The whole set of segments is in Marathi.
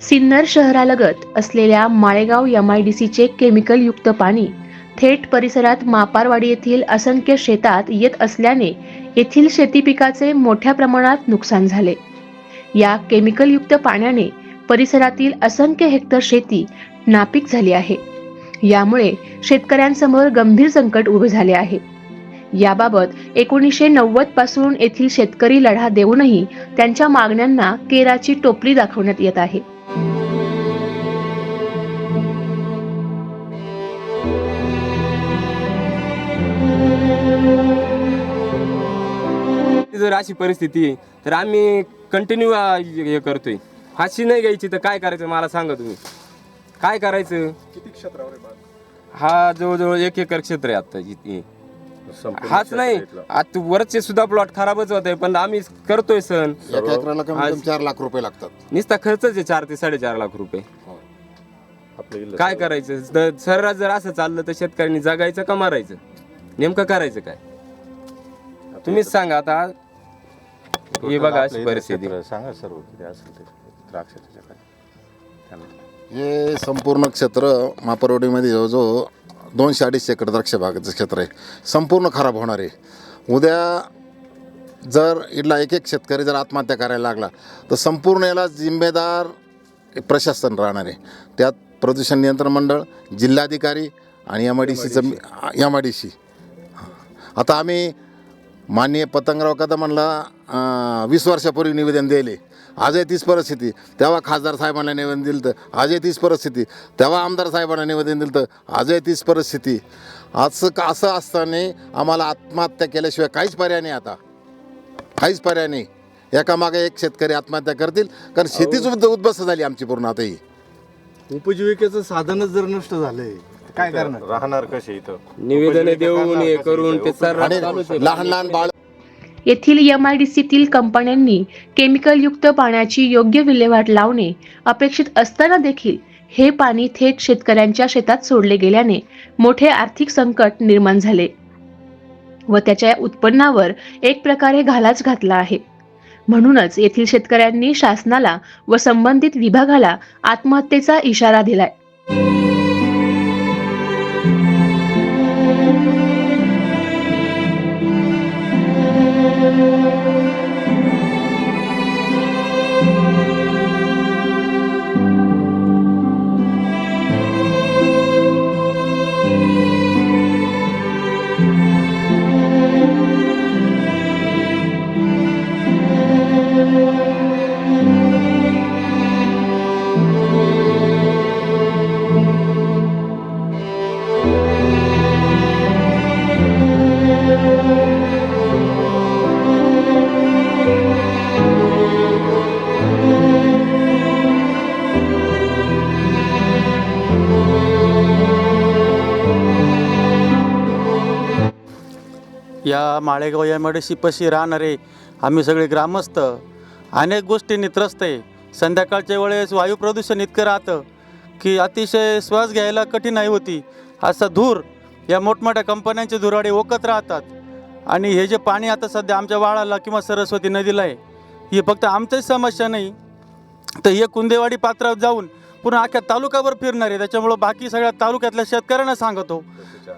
सिन्नर शहरालगत असलेल्या माळेगाव एमआयडीसीचे केमिकलयुक्त पाणी थेट परिसरात मापारवाडी येथील असंख्य शेतात येत असल्याने येथील शेती पिकाचे मोठ्या प्रमाणात नुकसान झाले. या केमिकलयुक्त पाण्याने परिसरातील असंख्य हेक्टर शेती नापीक झाली आहे. यामुळे शेतकऱ्यांसमोर गंभीर संकट उभे झाले आहे. याबाबत एकोणीसशे नव्वदपासून येथील शेतकरी लढा देऊनही त्यांच्या मागण्यांना केराची टोपली दाखवण्यात येत आहे. जर अशी परिस्थिती आहे तर आम्ही कंटिन्यू हे करतोय. फाशी नाही घ्यायची तर काय करायचं मला सांगा तुम्ही. काय करायचं? किती क्षेत्रावर आहे बाग? हा जवळजवळ एक एकर क्षेत्र आहे आता इथे. संपूर्ण हाच नाही. क्षेत्र इथलं. आता वरचे सुद्धा प्लॉट खराबच होत आहे पण आम्ही करतोय सण. एका एकराला कमी आज- कमी चार लाख रुपये लागतात. नुसता खर्चच आहे चार ते साडेचार लाख रुपये. आपलं इल्लं काय करायचं? जर सर्रास जर असं चाललं तर शेतकऱ्यांनी जगायचं का मारायचं? नेमकं करायचं काय? तुम्हीच सांगा आता. हे बघा अशी परिस्थिती. सांगा सर्व किती असेल ते द्राक्षाच्या काय त्यांना. हे संपूर्ण क्षेत्र मापरवडीमध्ये जवळजवळ दोनशे अडीचशे एकर द्राक्ष बागेचं क्षेत्र आहे. संपूर्ण खराब होणार आहे. उद्या जर इथला एक एक शेतकरी जर आत्महत्या करायला लागला तर संपूर्ण याला जिम्मेदार प्रशासन राहणार आहे. त्यात प्रदूषण नियंत्रण मंडळ जिल्हाधिकारी आणि एम आय डी सीचं एम आय डी सी आता आम्ही माननीय पतंगराव कदमांना वीस वर्षापूर्वी निवेदन दिले आजही तीच परिस्थिती. तेव्हा खासदार साहेबांना निवेदन दिलं तर आजही तीच परिस्थिती. तेव्हा आमदार साहेबांना निवेदन दिलं तर आजही तीच परिस्थिती. असं का असं असताना आम्हाला आत्महत्या केल्याशिवाय काहीच पर्याय नाही आता. काहीच पर्याय नाही. एकामागे एक शेतकरी आत्महत्या करतील कारण शेतीच उद्ध- उद्ध्वस्त झाली आमची पूर्ण आता ही. उपजीविकेचं साधनच जर नष्ट झालंय काय करणार? राहणार कसे इथं? निवेदन देऊन हे करून ते सर्रास आणि चालूच आहे. लहान लहान बाळ येथील एमआयडीसीतील कंपन्यांनी केमिकलयुक्त पाण्याची योग्य विल्हेवाट लावणे अपेक्षित असताना देखील हे पाणी थेट शेतकऱ्यांच्या शेतात सोडले गेल्याने मोठे आर्थिक संकट निर्माण झाले व त्याच्या उत्पन्नावर एक प्रकारे घालाच घातला आहे. म्हणूनच येथील शेतकऱ्यांनी शासनाला व संबंधित विभागाला आत्महत्येचा इशारा दिलाय. या माळेगाव या मेडशीपाशी राहणारे आम्ही सगळे ग्रामस्थ अनेक गोष्टींनी त्रस्त आहे. संध्याकाळच्या वेळेस वायू प्रदूषण इतकं राहतं की अतिशय श्वास घ्यायला कठीणाई होती. असा धूर या मोठमोठ्या कंपन्यांचे धुराडे ओकत राहतात. आणि हे जे पाणी आता सध्या आमच्या वाळाला किंवा सरस्वती नदीला आहे ही फक्त आमचीच समस्या नाही तर हे कुंदेवाडी पात्रावर जाऊन पुन्हा अख्ख्या तालुक्यावर फिरणार आहे. त्याच्यामुळं बाकी सगळ्या तालुक्यातल्या शेतकऱ्यांना सांगतो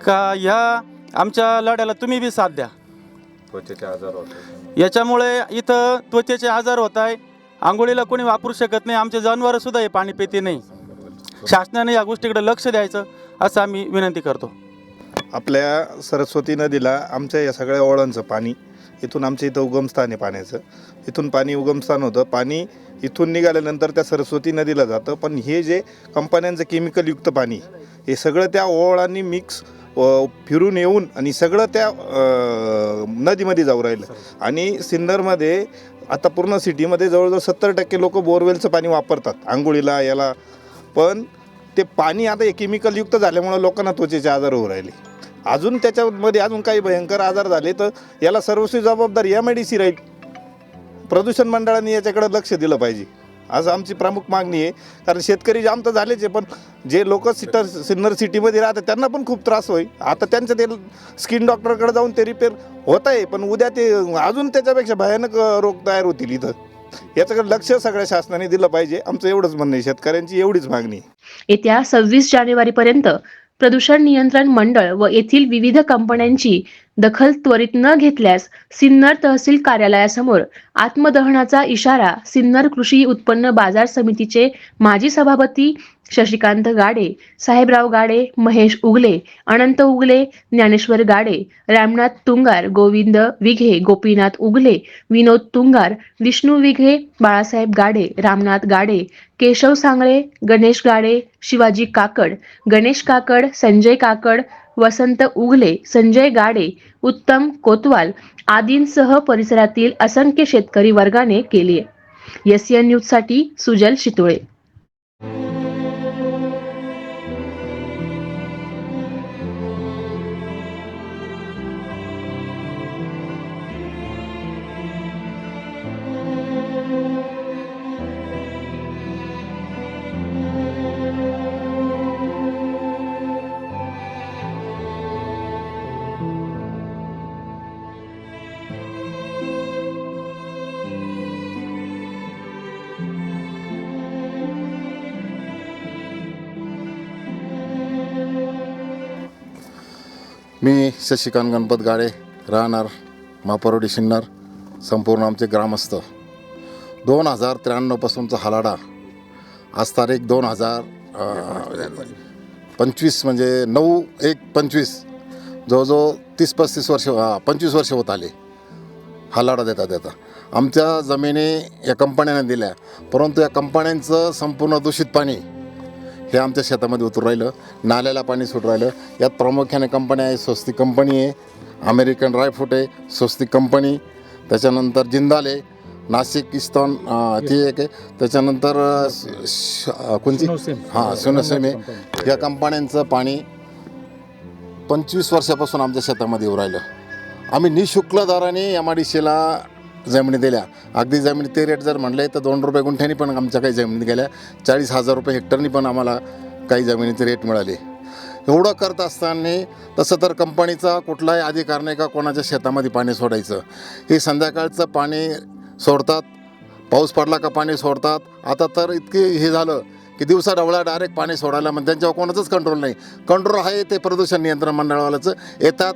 का ह्या आमच्या लढ्याला तुम्ही बी साथ द्या. त्वचेचे आजार होते याच्यामुळे इथं त्वचेचे आजार होत आहे. आंघोळीला कोणी वापरू शकत नाही. आमचे जनावरं सुद्धा हे पाणी पिते नाही. शासनाने या गोष्टीकडे लक्ष द्यायचं असं आम्ही विनंती करतो. आपल्या सरस्वती नदीला आमच्या या सगळ्या ओळांचं पाणी इथून आमच्या इथं उगमस्थान आहे पाण्याचं. इथून पाणी उगमस्थान होतं. पाणी इथून निघाल्यानंतर त्या सरस्वती नदीला जातं. पण हे जे कंपन्यांचं केमिकलयुक्त पाणी हे सगळं त्या ओळांनी मिक्स फिरून येऊन आणि सगळं त्या नदीमध्ये जाऊ राहिलं. आणि सिन्नरमध्ये आता पूर्ण सिटीमध्ये जवळजवळ सत्तर टक्के लोक बोरवेलचं पाणी वापरतात आंघोळीला याला. पण ते पाणी आता हे केमिकलयुक्त झाल्यामुळं लोकांना त्वचेचे आजार होऊ राहिले. अजून त्याच्यामध्ये अजून काही भयंकर आजार झाले तर याला सर्वस्वी जबाबदार एम आय डी सी राहील प्रदूषण मंडळाने याच्याकडे लक्ष दिलं पाहिजे. आज आमची प्रमुख मागणी आहे. कारण शेतकरी जाम तर झालेच आहे पण जे लोक सिटर सिन्नर सिटीमध्ये राहतात त्यांना पण खूप त्रास होईल आता त्यांचं ते स्किन डॉक्टरकडे जाऊन ते रिपेअर होत आहे पण उद्या ते अजून त्याच्यापेक्षा भयानक रोग तयार होतील इथं. याच्याकडे लक्ष सगळ्या शासनाने दिलं पाहिजे. आमचं एवढंच म्हणणं आहे. शेतकऱ्यांची एवढीच मागणी आहे. येत्या सव्वीस जानेवारीपर्यंत प्रदूषण नियंत्रण मंडळ व येथील विविध कंपन्यांची दखल त्वरित न घेतल्यास सिन्नर तहसील कार्यालयासमोर आत्मदहनाचा इशारा सिन्नर कृषी उत्पन्न बाजार समितीचे माजी सभापती शशिकांत गाडे साहेबराव गाडे महेश उगले अनंत उगले ज्ञानेश्वर गाडे रामनाथ तुंगार गोविंद विघे गोपीनाथ उगले विनोद तुंगार विष्णू विघे बाळासाहेब गाडे रामनाथ गाडे केशव सांगळे गणेश गाडे शिवाजी काकड गणेश काकड संजय काकड वसंत उगले संजय गाडे उत्तम कोतवाल आदींसह परिसरातील असंख्य शेतकरी वर्गाने केली आहे एस एन न्यूजसाठी सुजल शितोळे. मी शशिकांत गणपत गाडे राहणार मापरोडी शिन्नर संपूर्ण आमचे ग्रामस्थ. दोन हजार त्र्याण्णवपासूनचा हलाडा. आज तारीख दोन हजार पंचवीस म्हणजे नऊ एक पंचवीस. जवळजवळ तीस पस्तीस वर्ष पंचवीस वर्ष होत आले. हलाडा देता देता. आमच्या जमिनी या कंपन्यांना दिल्या. परंतु या कंपन्यांचं संपूर्ण दूषित पाणी हे आमच्या शेतामध्ये उतरून राहिलं. नाल्याला पाणी सुटून राहिलं. यात प्रामुख्याने कंपन्या आहे स्वस्तिक कंपनी आहे. अमेरिकन ड्रायफ्रूट आहे स्वस्तिक कंपनी त्याच्यानंतर जिंदाल आहे. नाशिक इस्टॉन अं, ती एक आहे. त्याच्यानंतर कोणती? हां सोनसेम आहे. या कंपन्यांचं पाणी पंचवीस वर्षापासून आमच्या शेतामध्ये येऊ राहिलं. आम्ही निशुल्क दराने एम आय डी सीला जमिनी दिल्या. अगदी जमिनी ते रेट जर म्हणले तर दोन रुपये गुंठ्यानी पण आमच्या काही जमिनी गेल्या. चाळीस हजार रुपये हेक्टरनी पण आम्हाला काही जमिनीचे रेट मिळाले. एवढं करत असताना तसं तर कंपनीचा कुठलाही अधिकार नाही का कोणाच्या शेतामध्ये पाणी सोडायचं. हे संध्याकाळचं पाणी सोडतात पाऊस पडला का पाणी सोडतात. आता तर इतके हे झालं की दिवसा डवळा डायरेक्ट पाणी सोडायला म्हणजे त्यांच्यावर कोणाचंच कंट्रोल नाही. कंट्रोल आहे ते प्रदूषण नियंत्रण मंडळवाल्याचं. येतात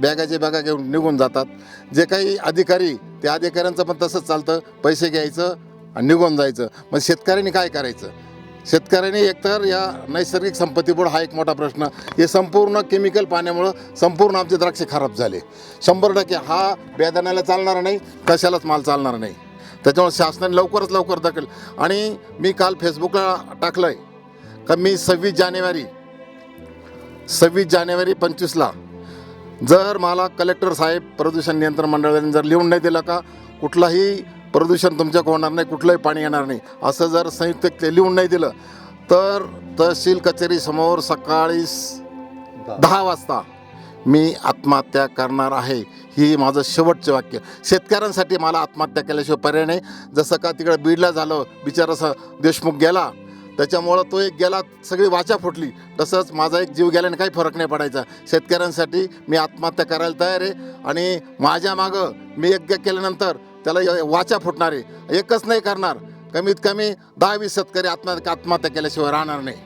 बॅगाचे बॅगा घेऊन निघून जातात. जे काही अधिकारी त्या अधिकाऱ्यांचं पण तसंच चालतं. पैसे घ्यायचं आणि निघून जायचं. मग शेतकऱ्यांनी काय करायचं? शेतकऱ्यांनी एकतर या नैसर्गिक संपत्तीपुढं हा एक मोठा प्रश्न. हे संपूर्ण केमिकल पाण्यामुळं संपूर्ण आमचे द्राक्षे खराब झाले. शंभर टक्के हा बेदाण्याला चालणार नाही कशालाच माल चालणार नाही. त्याच्यामुळे शासनाने लवकरच लवकर दखल. आणि मी काल फेसबुकला टाकलं आहे का मी सव्वीस जानेवारी सव्वीस जानेवारी पंचवीसला जर मला कलेक्टर साहेब प्रदूषण नियंत्रण मंडळाने जर लिहून नाही दिलं का कुठलाही प्रदूषण तुमच्याकडे होणार नाही कुठलंही पाणी येणार नाही असं जर संयुक्त ते लिहून नाही दिलं तर तहसील कचेरीसमोर सकाळी दहा वाजता मी आत्महत्या करणार आहे. ही माझं शेवटचं वाक्य. शेतकऱ्यांसाठी मला आत्महत्या केल्याशिवाय पर्याय नाही. जसं का तिकडे बीडला झालं बिचारा देशमुख गेला त्याच्यामुळं तो एक गेला सगळी वाचा फुटली. तसंच माझा एक जीव गेल्याने काही फरक नाही पडायचा. शेतकऱ्यांसाठी मी आत्महत्या करायला तयार आहे आणि माझ्या मागं मी यज्ञ केल्यानंतर त्याला वाचा फुटणार आहे. एकच नाही करणार. कमीत कमी दहा वीस शेतकरी आत्महत्या आत्महत्या केल्याशिवाय राहणार नाही.